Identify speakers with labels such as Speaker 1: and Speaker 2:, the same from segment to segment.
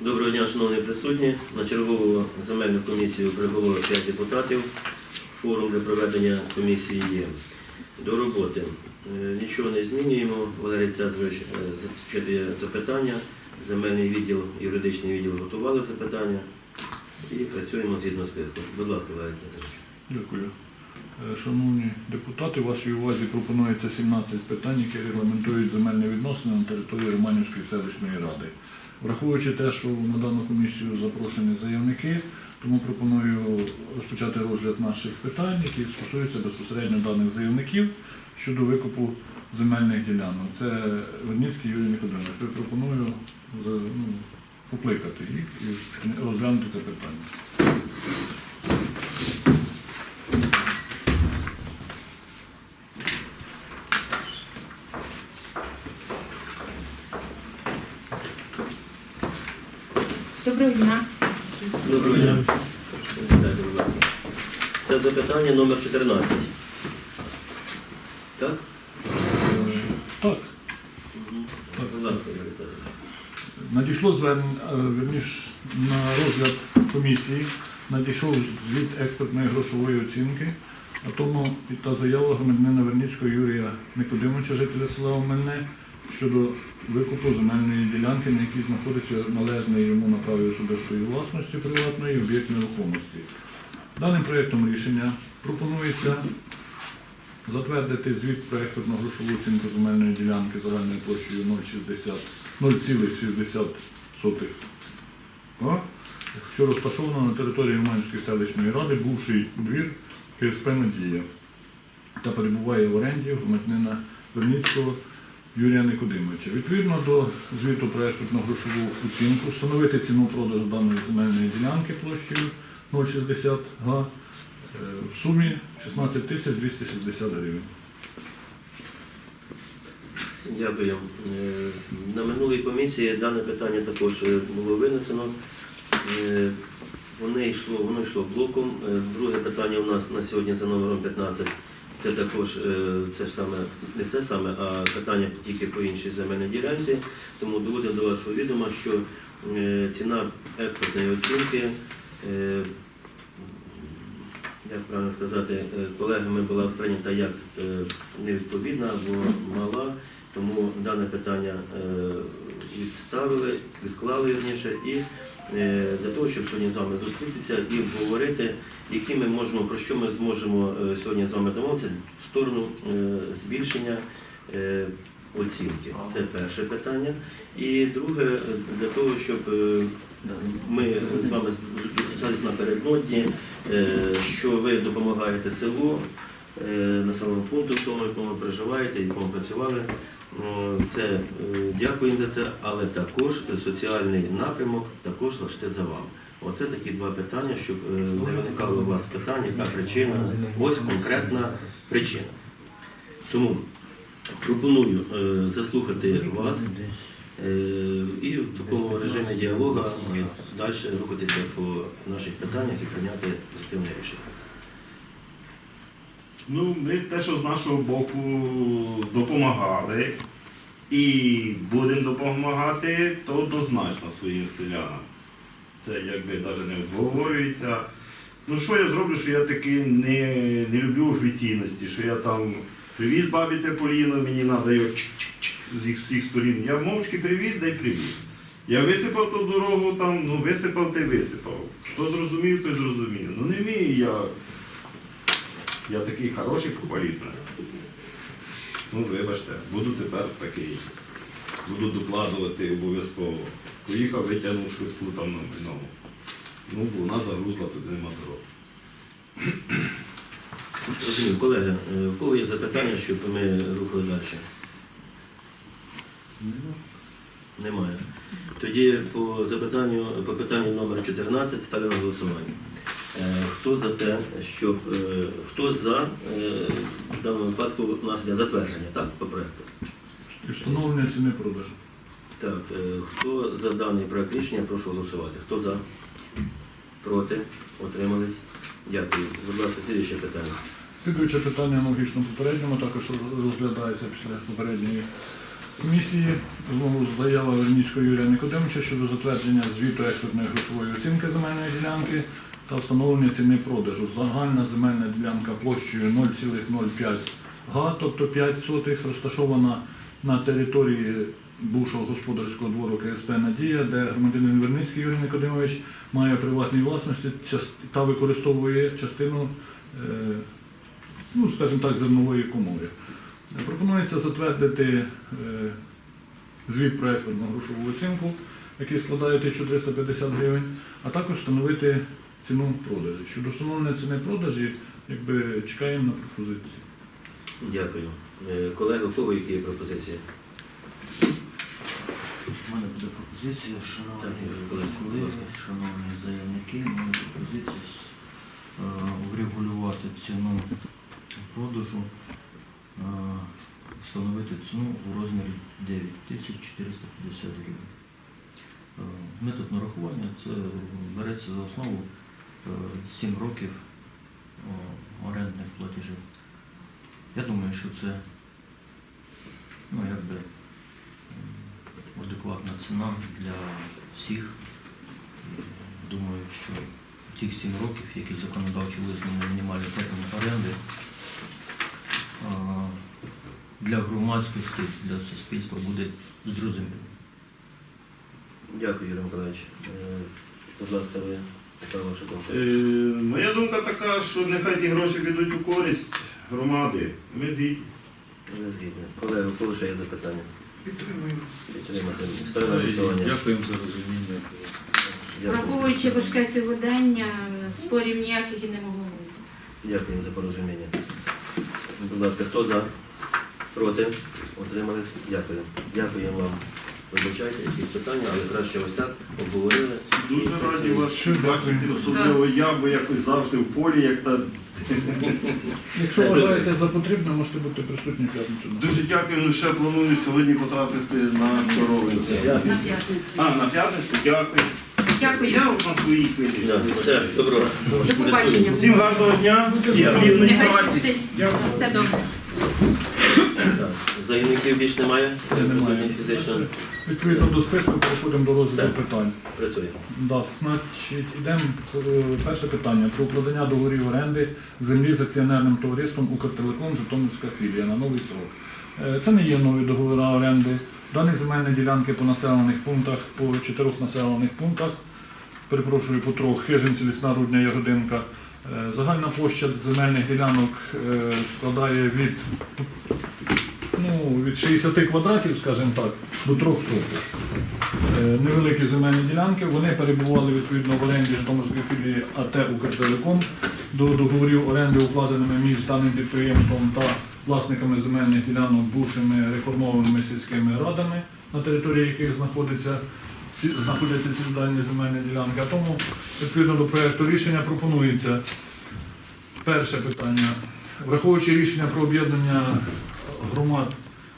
Speaker 1: Доброго дня, шановні присутні. На чергову земельну комісію прибуло 5 депутатів. Форум для проведення комісії є. До роботи. Е, Нічого не змінюємо. Валерій Цезарович е, зачитує запитання. Земельний відділ, юридичний відділ готували запитання і працюємо згідно списку. Будь ласка, Валерій Цезарович.
Speaker 2: Дякую. Е, Шановні депутати, вашій увазі пропонується 17 питань, які регламентують земельні відносини на території Романівської селищної ради. Враховуючи те, що на дану комісію запрошені заявники, тому пропоную розпочати розгляд наших питань, які стосуються безпосередньо даних заявників щодо викупу земельних ділянок. Це Верніцький Юрій Никодимович. Я пропоную ну, покликати їх і розглянути це питання.
Speaker 3: Доброго дня.
Speaker 1: Доброго дня. Сідайте, будь ласка. Це запитання номер 14. Так?
Speaker 2: Так.
Speaker 1: Будь ласка.
Speaker 2: Надійшло звернення, е, вірніш, на розгляд комісії, надійшов звіт експертної грошової оцінки, а тому і та заява громадянина Верніцького Юрія Никодимовича, жителя села Омельне, щодо викупу земельної ділянки, на якій знаходиться належний йому на праві особистої власності приватної об'єкт нерухомості. Даним проєктом рішення пропонується затвердити звіт про експертну грошову оцінку земельної ділянки загальною площею 0,60 0,60 що розташовано на території Романської селищної ради, бувший двір КСП Надія. Та перебуває в оренді громадянина Верніцького Юрія Никодимовича. Відповідно до звіту про експертну грошову оцінку встановити ціну продажу даної земельної ділянки площею 0,60 га е, в сумі 16 тисяч 260 гривень.
Speaker 1: Дякую. Е, На минулій комісії дане питання також е, було винесено. Воно йшло, воно йшло блоком. Друге питання у нас на сьогодні за номером 15. Це також це саме, не це саме, а питання тільки по іншій земельній ділянці. Тому доводимо до вашого відома, що ціна експортної оцінки, як правильно сказати, е, колегами була сприйнята як е, невідповідна або мала. Тому дане питання е, відставили, відклали вірніше, і для того, щоб сьогодні з вами зустрітися і обговорити, які ми можемо, про що ми зможемо сьогодні з вами домовитися в сторону збільшення оцінки. Це перше питання. І друге, для того, щоб ми з вами зустрічалися напередодні, е, що ви допомагаєте селу, е, населеному пункту, в тому, якому ви проживаєте, якому працювали. Це е, дякуємо за це, але також соціальний напрямок також лиште за вами. Оце такі два питання, щоб не виникало у вас питання, яка причина, ось конкретна причина. Тому пропоную заслухати вас і в такому режимі діалогу е, далі рухатися по наших питаннях і прийняти позитивне рішення.
Speaker 4: Ну, ми те, що з нашого боку допомагали і будемо допомагати, то однозначно своїм селянам. Це якби навіть не обговорюється. Ну що я зроблю, що я таки не, не люблю офіційності, що я там привіз бабі те поліно, мені треба його чик-чик-чик з їх сторін. Я мовчки привіз, дай привіз. Я висипав ту дорогу там, ну висипав та й висипав. Хто зрозумів, той зрозумів. Ну не вмію я. Я такий хороший похваліть мене. Ну, вибачте, буду тепер такий. Буду докладувати обов'язково. Поїхав, витягнув швидку там на ну, ну, бо вона загрузла, туди нема дорог.
Speaker 1: Колеги, е, у кого є запитання, щоб ми рухали далі? Немає. Тоді по запитанню, по питанню номер 14 ставлю на голосування. Е, Хто за те, щоб е, хто за е, в даному випадку у нас іде затвердження, так, по проекту?
Speaker 2: І встановлення ціни продажу.
Speaker 1: Так, хто за даний проект рішення, прошу голосувати. Хто за? Проти? Отримались? Дякую. Будь ласка, слідуюче питання.
Speaker 2: Слідуюче питання аналогічно попередньому, також розглядається після попередньої комісії знову заява Верніцького Юрія Никодимовича щодо затвердження звіту експертної грошової оцінки земельної ділянки та встановлення ціни продажу. Загальна земельна ділянка площею 0,05 га, тобто 5 сотих, розташована на території бувшого господарського двору КСП Надія, де громадянин Верницький Юрій Никодимович має приватній власності та використовує частину, е, ну, скажімо так, зернової комори. Пропонується затвердити е, звіт про експертну грошову оцінку, який складає 1350 гривень, а також встановити ціну продажі. Щодо встановлення ціни продажі, якби чекаємо на пропозиції.
Speaker 1: Дякую. Е, Колеги, у кого які є пропозиції?
Speaker 5: У мене буде пропозиція, шановні колеги, шановні заявники, у мене пропозиція е, врегулювати ціну продажу, встановити ціну у розмірі 9450 гривень. Е, Метод нарахування це береться за основу 7 років е, орендних платежів. Я думаю, що це ну, якби, адекватна ціна для всіх. Думаю, що ті 7 років, які законодавчо визнані мінімальний термін оренди, для громадськості, для суспільства буде зрозумілим.
Speaker 1: Дякую, Юрій Миколаївич. Е, Будь ласка, ви яка ваша думка?
Speaker 4: Е, моя думка така, що нехай ті гроші підуть у користь громади. Ми згідні.
Speaker 1: Не згідно. Колеги, у кого ще є запитання?
Speaker 6: Підтримую.
Speaker 1: Підтримати. Ставимо голосування.
Speaker 6: Дякуємо за розуміння.
Speaker 1: Дякую.
Speaker 3: Враховуючи важке сьогодення, спорів ніяких і не могло бути.
Speaker 1: Дякуємо за порозуміння. Будь ласка, хто за? Проти? Утримались? Дякую. Дякуємо вам. Вибачайте, якісь питання, але краще ось так обговорили.
Speaker 4: Дуже раді вас бачити,
Speaker 2: дякую.
Speaker 4: особливо я, бо якось завжди в полі, як та.
Speaker 2: Якщо вважаєте за потрібне, можете бути присутні в п'ятницю.
Speaker 4: Дуже дякую, ну ще планую сьогодні потрапити на коровинці.
Speaker 3: На п'ятницю.
Speaker 4: А, на п'ятницю, дякую.
Speaker 3: Дякую.
Speaker 4: Я на своїй хвилі.
Speaker 1: Все, добро.
Speaker 3: До побачення.
Speaker 4: Всім гарного дня і плідної праці.
Speaker 3: Все добре.
Speaker 1: Заявників більш немає?
Speaker 2: Немає.
Speaker 1: Фізично
Speaker 2: Відповідно до списку переходимо до розгляду
Speaker 1: Все.
Speaker 2: питань.
Speaker 1: працює.
Speaker 2: Да, значить, ідемо е, перше питання про укладення договорів оренди землі з акціонерним товариством Укртелеком Житомирська філія на новий срок. Е, Це не є нові договори оренди. Дані земельні ділянки по населених пунктах, по чотирьох населених пунктах, перепрошую, по трьох, Хижинці, Лісна, Рудня, Ягодинка. Е, Загальна площа земельних ділянок е, складає від, ну, від 60 квадратів, скажімо так, до 300 е, невеликі земельні ділянки. Вони перебували відповідно в оренді Житомирської філії АТ Укртелеком до договорів оренди, укладеними між даним підприємством та власниками земельних ділянок, бувшими реформованими сільськими радами, на території яких знаходиться. Знаходяться ці дані земельні ділянки. А тому, відповідно до проєкту рішення, пропонується перше питання. Враховуючи рішення про об'єднання громад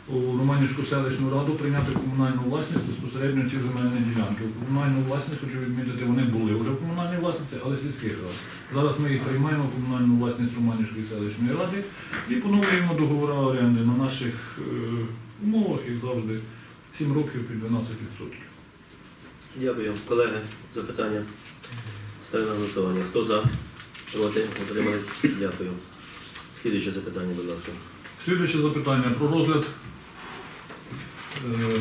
Speaker 2: у Романівську селищну раду прийняти комунальну власність безпосередньо ці земельні ділянки. У комунальну власність, хочу відмітити, вони були вже в комунальній власності, але сільських рад. Зараз ми їх приймаємо комунальну власність Романівської селищної ради і поновлюємо договори оренди на наших е, умовах, як завжди, 7 років під 12%.
Speaker 1: Дякую. Колеги, запитання. Ставлю на голосування. Хто за? Проти? Утримались? Дякую. Слідуюче запитання, будь ласка.
Speaker 2: Слідуюче запитання про розгляд. е,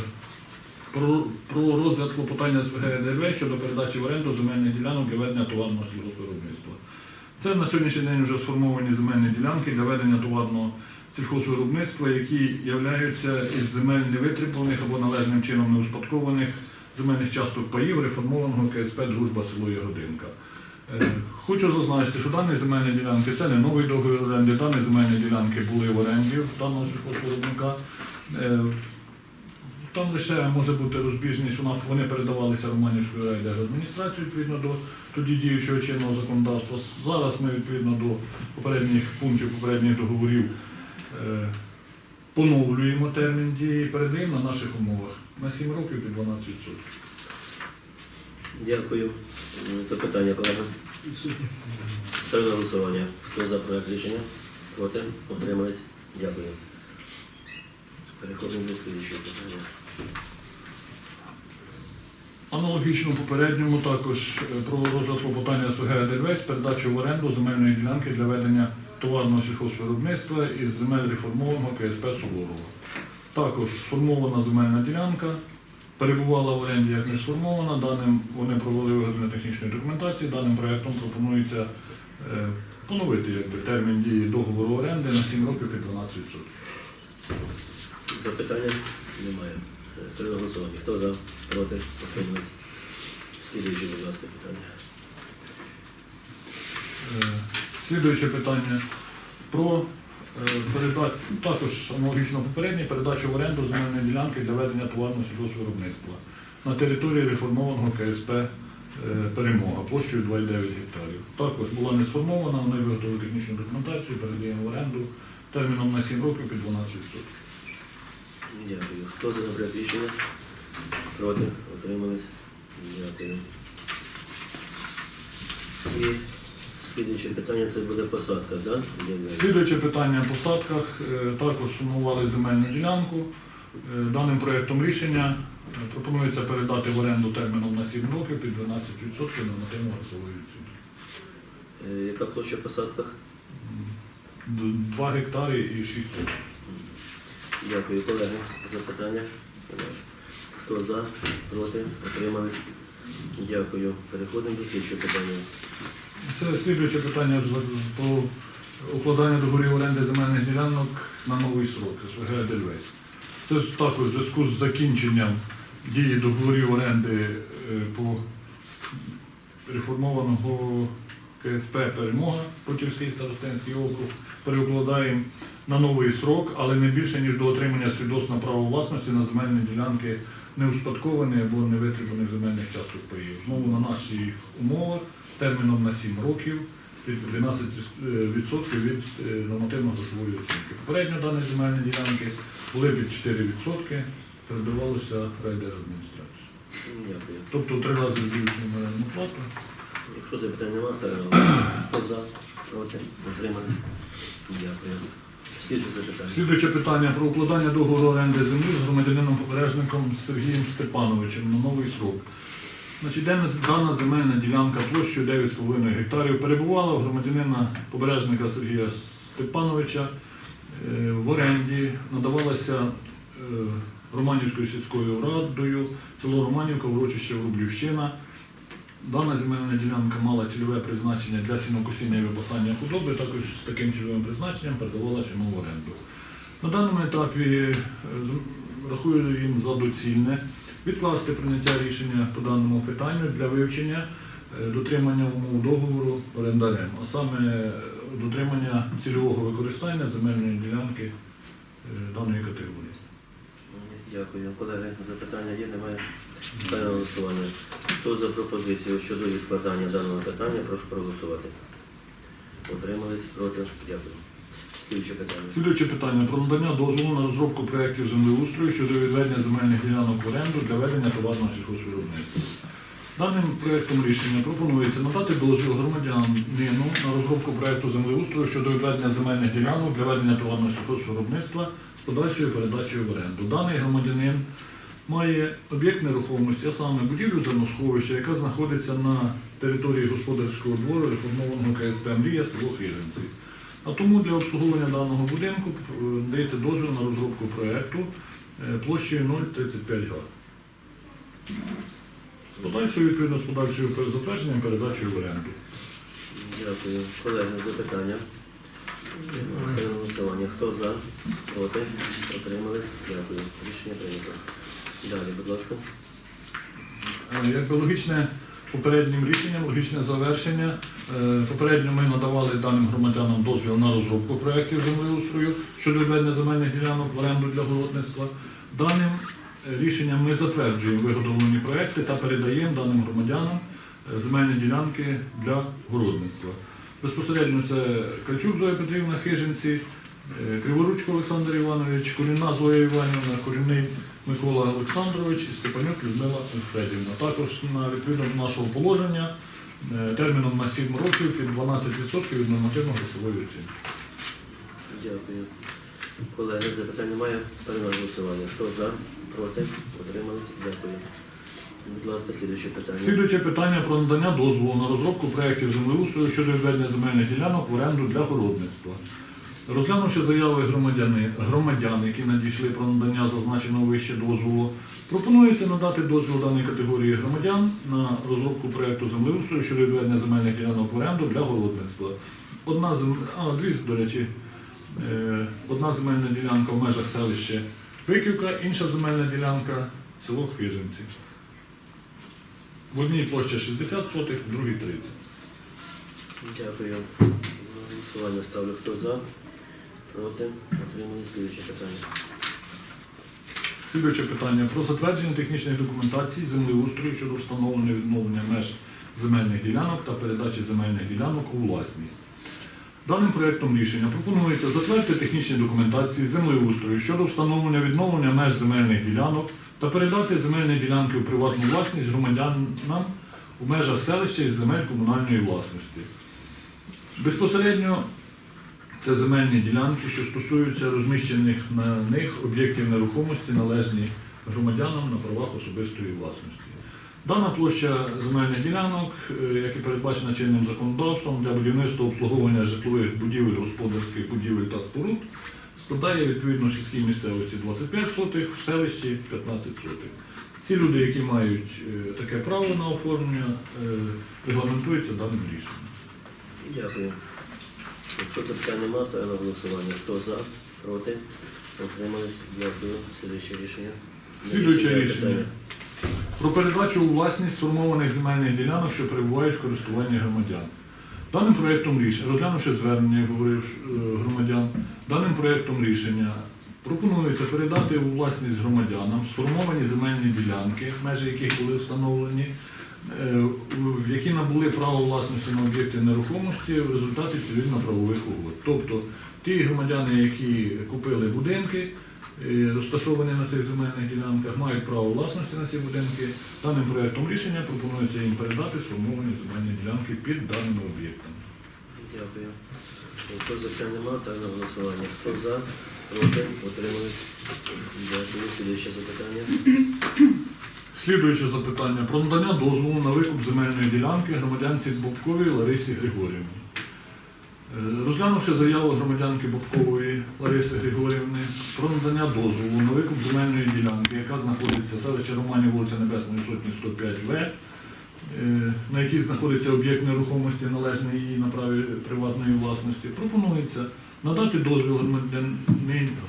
Speaker 2: Про, про розгляд клопотання з ВГДВ щодо передачі в оренду земельних ділянок для ведення товарного сільгоспвиробництва. Це на сьогоднішній день вже сформовані земельні ділянки для ведення товарного сільхозвиробництва, які являються із земель невитребуваних або належним чином неуспадкованих земельних часток паїв реформованого КСП Дружба село Ягодинка. Е, Хочу зазначити, що дані земельні ділянки це не новий договір оренди, дані земельні ділянки були в оренді даного сільхозвиробника. Е, Там лише може бути розбіжність, вони передавалися Романівською райдержадміністрацією відповідно до тоді діючого чинного законодавства. Зараз ми відповідно до попередніх пунктів попередніх договорів е, поновлюємо термін дії і передаємо на наших умовах на 7 років під 12%.
Speaker 1: Дякую. Запитання, колеги. Ставлю на голосування. Хто за проект рішення? Проти? Утримались? Дякую. Переходимо до слідчого питання.
Speaker 2: Аналогічно попередньому також е, про розгляд клопотання СВГ «Едельвейс» передачу в оренду земельної ділянки для ведення товарного сільхозвиробництва із земель реформованого КСП Суворова. Також сформована земельна ділянка, перебувала в оренді як не сформована. Даним вони провели виготовлення технічної документації. Даним проектом пропонується е, поновити якби, термін дії договору оренди на 7 років під 12%.
Speaker 1: Запитання немає. Е, голосування. Хто за? Проти? Утримались? Слідуюче, будь ласка, питання.
Speaker 2: Е, Слідуюче питання про передачу, також аналогічно попередній, передачу в оренду земельної ділянки для ведення товарного сільгоспвиробництва на території реформованого КСП е, Перемога площею 2,9 гектарів. Також була не сформована, вони виготовили технічну документацію, передаємо в оренду терміном на 7 років під 12%.
Speaker 1: Дякую. Хто за проект рішення? Проти? Утримались? Дякую. І слідуюче питання це буде посадка, так?
Speaker 2: Слідуюче питання по садках. Е, Також сформували земельну ділянку. Е, Даним проєктом рішення е, пропонується передати в оренду терміном на 7 років під 12% нормативно грошової оцінки.
Speaker 1: Яка площа в посадках?
Speaker 2: 2 гектари і 6 років.
Speaker 1: Дякую, колеги. Запитання? Хто за? Проти? Утримались? Дякую. Переходимо до слідчого питання.
Speaker 2: Це слідуюче питання ж за- про укладання договорів оренди земельних ділянок на новий срок СВГ Дельвейс. Це також в зв'язку з закінченням дії договорів оренди е, по реформованого КСП Перемога Путівський старостинський округ переукладаємо на новий срок, але не більше ніж до отримання свідоцтва права власності на земельні ділянки неуспадковані або невитребуваних земельних часток паїв. Знову на наших умовах терміном на 7 років під 12% від е, нормативно-грошової оцінки. Попередньо дані земельні діянки були під 4%, передавалося райдержадміністрації. Тобто три рази збільшуємо орендну плату.
Speaker 1: Якщо запитань немає, ставлю. Хто за? Проти? Утримались? Дякую. Запитання.
Speaker 2: Слідуюче питання про укладання договору оренди землі з громадянином побережником Сергієм Степановичем на новий срок. Значить, дана- земельна ділянка площею 9,5 гектарів перебувала в громадянина побережника Сергія Степановича е, в оренді, надавалася е, Романівською сільською радою, село Романівка, урочище Рублівщина. Дана земельна ділянка мала цільове призначення для сінокосіння і випасання худоби, також з таким цільовим призначенням передавалася йому в оренду. На даному етапі е, рахую їм за доцільне відкласти прийняття рішення по даному питанню для вивчення е, дотримання умов договору орендарем, а саме е, дотримання цільового використання земельної ділянки е, даної категорії.
Speaker 1: Дякую. Колеги, запитання є, немає. Ставлю на голосування. Хто за пропозицію щодо відкладання даного питання, прошу проголосувати. Утримались? Проти? Дякую. Слідче питання.
Speaker 2: Про надання дозволу на розробку проєктів землеустрою щодо відведення земельних ділянок в оренду для ведення товарного сільхозвиробництва. Даним проєктом рішення пропонується надати дозвіл громадянину на розробку проєкту землеустрою щодо відведення земельних ділянок для ведення товарного сільхозвиробництва з подальшою передачею в оренду. Даний громадянин має об'єкт нерухомості, а саме будівлю зерносховища, яка знаходиться на території господарського двору реформованого КСП Мрія село Хижинці. А тому для обслуговування даного будинку е, дається дозвіл на розробку проєкту е, площею 0,35 га. З подальшою, відповідно, з подальшою затвердженням передачею в оренду.
Speaker 1: Дякую. Колеги, запитання. Голосування. Хто за? Проти? Утримались? Дякую. Рішення прийнято. Далі, будь ласка.
Speaker 2: Е, Якби логічне попереднім рішенням, логічне завершення. Е, Попередньо ми надавали даним громадянам дозвіл на розробку проєктів землеустрою щодо відведення земельних ділянок в оренду для городництва. Даним е, рішенням ми затверджуємо виготовлені проєкти та передаємо даним громадянам е, земельні ділянки для городництва. Безпосередньо це Кальчук Зоя Петрівна, Хижинці, Криворучко Олександр Іванович, Корінна Зоя Іванівна, Корінний Микола Олександрович і Степанюк Людмила Федівна. Також на відповідно до нашого положення е, терміном на 7 років під 12% від нормативно-грошової оцінки.
Speaker 1: Дякую. Колеги, запитань немає. Ставлю на голосування. Хто за? Проти? Утримались? Дякую. Будь ласка, слідуюче питання.
Speaker 2: Слідуюче питання про надання дозволу на розробку проєктів землеустрою щодо відведення земельних ділянок в оренду для городництва. Розглянувши заяви громадяни, громадян, які надійшли про надання зазначеного вище дозволу, пропонується надати дозвіл даній категорії громадян на розробку проєкту землеустрою щодо відведення земельних ділянок в оренду для городництва. Одна зем... а, дві, до речі, е, одна земельна ділянка в межах селища Виківка, інша земельна ділянка село Хвижинці. В одній площа 60 сотих, в другій 30.
Speaker 1: Дякую. Голосування ставлю. Хто за? Проти? Утримались? Слідуюче питання.
Speaker 2: Слідуюче питання про затвердження технічної документації землеустрою щодо встановлення відновлення меж земельних ділянок та передачі земельних ділянок у власність. Даним проєктом рішення пропонується затвердити технічні документації землеустрою щодо встановлення відновлення меж земельних ділянок та передати земельні ділянки у приватну власність громадянам у межах селища із земель комунальної власності. Безпосередньо це земельні ділянки, що стосуються розміщених на них об'єктів нерухомості, належні громадянам на правах особистої власності. Дана площа земельних ділянок, е, як і передбачена чинним законодавством для будівництва обслуговування житлових будівель, господарських будівель та споруд, складає відповідно сільській місцевості 25 сотих, в селищі 15 сотих. Ці люди, які мають е, таке право на оформлення, е, регламентуються даним рішенням.
Speaker 1: Дякую. Якщо запитань немає, ставлю на голосування. Хто за? Проти? Утримались? Дякую. Слідуюче рішення.
Speaker 2: Слідуюче рішення. Про передачу у власність сформованих земельних ділянок, що перебувають в користуванні громадян. Даним проєктом рішення, розглянувши звернення як говорив, е, громадян, даним проєктом рішення пропонується передати у власність громадянам сформовані земельні ділянки, межі яких були встановлені, які набули право власності на об'єкти нерухомості в результаті цивільно-правових угод. Тобто ті громадяни, які купили будинки, е, розташовані на цих земельних ділянках, мають право власності на ці будинки. Даним проєктом рішення пропонується їм передати сформовані земельні ділянки під даними об'єктами.
Speaker 1: Дякую. Якщо запитань немає, ставлю на голосування. Хто за? Проти? Утримались? Дякую. Слідуюче запитання.
Speaker 2: Слідуюче запитання про надання дозволу на викуп земельної ділянки громадянці Бобковій Ларисі Григорівні. Е, Розглянувши заяву громадянки Бобкової Лариси Григорівни про надання дозволу на викуп земельної ділянки, яка знаходиться в селищі Романі, вулиця Небесної Сотні 105В, е, на якій знаходиться об'єкт нерухомості, належний їй на праві приватної власності, пропонується надати дозвіл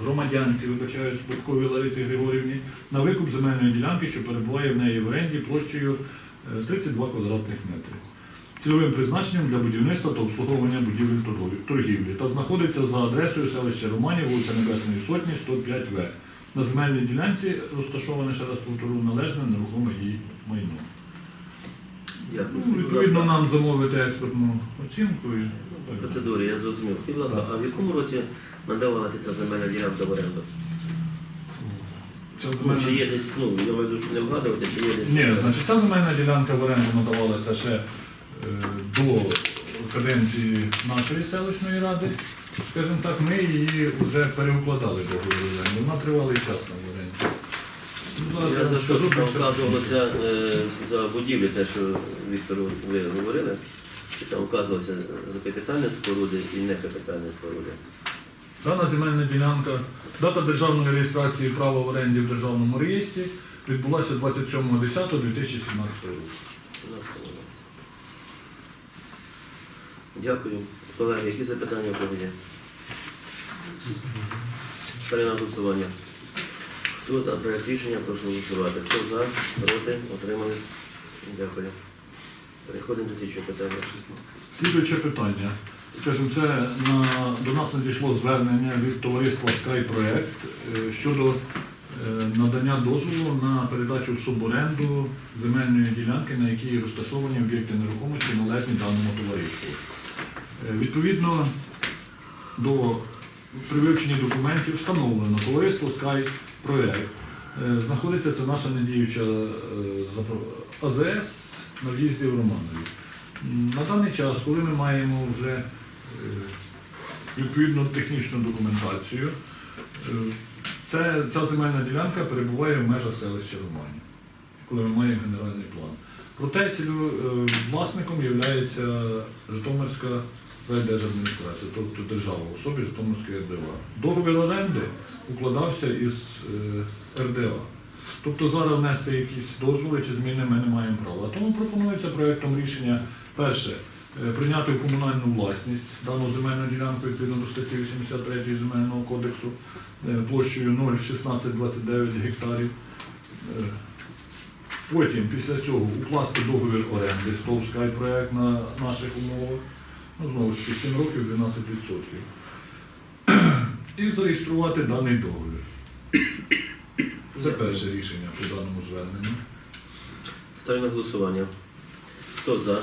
Speaker 2: громадянці, вибачаюсь, Бобковій Ларисі Григорівні, на викуп земельної ділянки, що перебуває в неї в оренді площею е, 32 квадратних метри. Цільовим призначенням для будівництва та обслуговування будівель торгівлі та знаходиться за адресою селища Романів, вулиця Небесної Сотні, 105В. На земельній ділянці розташоване, ще раз повторю, належне нерухоме її майно. Ну, Відповідно, нам замовити експертну оцінку.
Speaker 1: Процедурі я зрозумів. І, будь ласка, а в якому році надавалася ця земельна ділянка в оренду?
Speaker 2: Ця
Speaker 1: Ну,
Speaker 2: земельна-
Speaker 1: Чи є десь, ну, я маю що не вгадувати, чи є десь.
Speaker 2: Ні, значить, ця земельна ділянка в оренду надавалася ще е, до каденції нашої селищної ради. Скажімо так, ми її вже переукладали договір оренди. Вона тривалий час там в оренді. Ну, зараз
Speaker 1: Я за що там вказувалося е, за будівлі, те, що Віктору ви говорили, там вказувалося за капітальні споруди і некапітальні споруди.
Speaker 2: Дана земельна ділянка, дата державної реєстрації права в оренді в державному реєстрі відбулася 27.10.2017 року.
Speaker 1: Дякую. Колеги, які запитання є? Ставлю на голосування. Хто за проект рішення, прошу голосувати. Хто за, проти, утримались? Дякую. Переходимо до слідчого питання. 16.
Speaker 2: Слідуюче питання. Скажімо, це на, до нас надійшло звернення від товариства «Скайпроект» е, щодо е, надання дозволу на передачу в суборенду земельної ділянки, на якій розташовані об'єкти нерухомості, належні даному товариству. Е, Відповідно до при вивченні документів встановлено товариство. Е, Знаходиться це наша недіюча АЗС на в'їзді в Романові. На даний час, коли ми маємо вже е, відповідну технічну документацію, Е, Це, ця земельна ділянка перебуває в межах селища Романів, коли ми маємо генеральний план. Проте цільовим е, власником є Житомирська райдержадміністрація, тобто держава в особі Житомирської РДА. Договір оренди укладався із е, РДА. Тобто зараз внести якісь дозволи чи зміни ми не маємо права. Тому пропонується проєктом рішення перше е, прийняти в комунальну власність дану земельну ділянку відповідно до статті 83 Земельного кодексу е, площею 0,1629 гектарів. Е, Потім, після цього, укласти договір оренди Стовський проект на наших умовах. Ну, знову ж таки, 7 років 12%. І зареєструвати даний договір. Це перше рішення по даному зверненню.
Speaker 1: Ставлю на голосування. Хто за?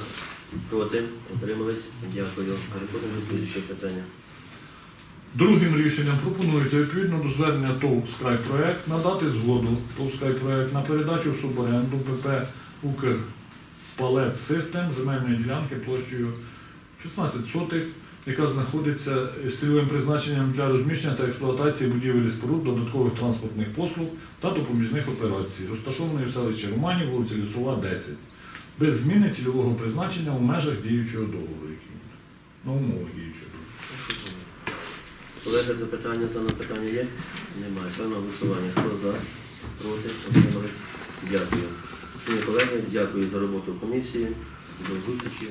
Speaker 1: Проти? Утримались? Дякую. Переходимо до слідчого питання.
Speaker 2: Другим рішенням пропонується відповідно до звернення ТОВ «Скрайпроект» надати згоду ТОВ «Скрайпроект» на передачу в суборенду ПП «Укрпалет Систем» земельної ділянки площею 16 сотих, яка знаходиться з цільовим призначенням для розміщення та експлуатації будівель і споруд, додаткових транспортних послуг та допоміжних операцій, розташованої в селищі Романі, вулиця Лісова, 10, без зміни цільового призначення у межах діючого договору, буде. на умовах діючого договору.
Speaker 1: Колеги, запитання за питання є? Немає. На голосування. Хто за? Проти? Утримались? Дякую. Шановні колеги, дякую за роботу комісії. До зустрічі.